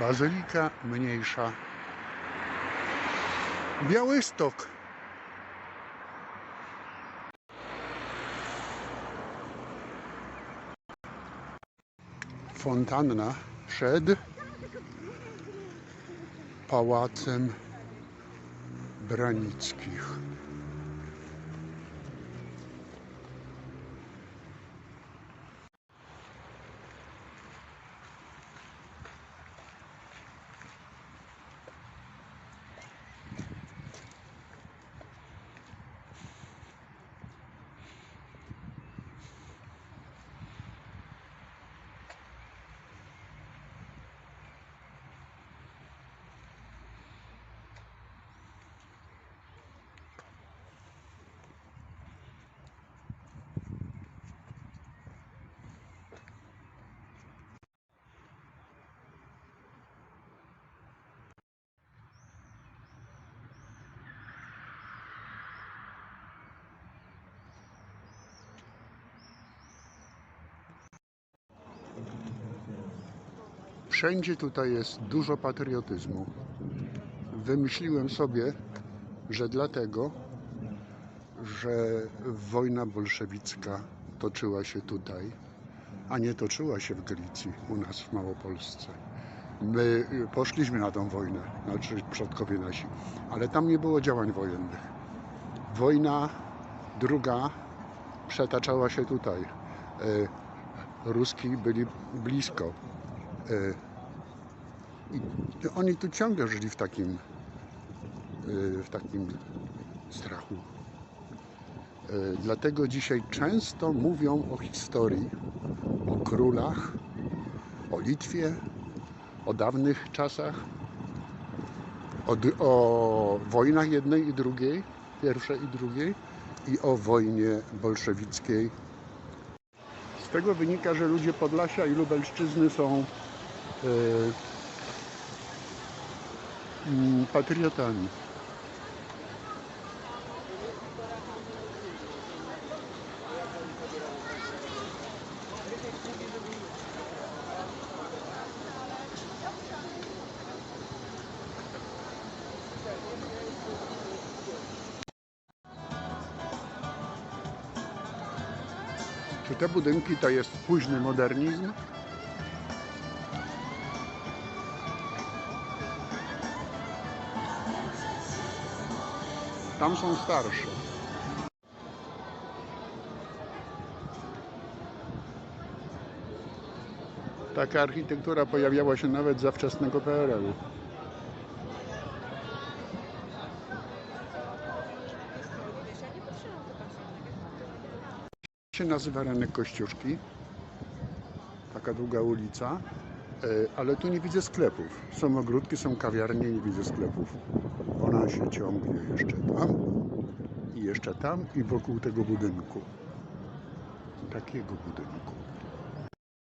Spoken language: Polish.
Bazylika mniejsza. Białystok. Fontanna przed pałacem Branickich. Wszędzie tutaj jest dużo patriotyzmu. Wymyśliłem sobie, że dlatego, że wojna bolszewicka toczyła się tutaj, a nie toczyła się w Galicji, u nas w Małopolsce. My poszliśmy na tą wojnę, znaczy przodkowie nasi, ale tam nie było działań wojennych. Wojna druga przetaczała się tutaj. Y, Ruski byli blisko. Y, I oni tu ciągle żyli w takim, y, w takim strachu. Y, Dlatego dzisiaj często mówią o historii, o królach, o Litwie, o dawnych czasach, o, o wojnach jednej i drugiej, pierwszej i drugiej, i o wojnie bolszewickiej. Z tego wynika, że ludzie Podlasia i Lubelszczyzny są patriotami. Czy te budynki to jest późny modernizm? Tam są starsze. Taka architektura pojawiała się nawet za wczesnego PRL-u. się nazywa Rynek Kościuszki. Taka długa ulica. E, Ale tu nie widzę sklepów. Są ogródki, są kawiarnie, nie widzę sklepów. Się ciągnie jeszcze tam i jeszcze tam i wokół tego budynku. Takiego budynku.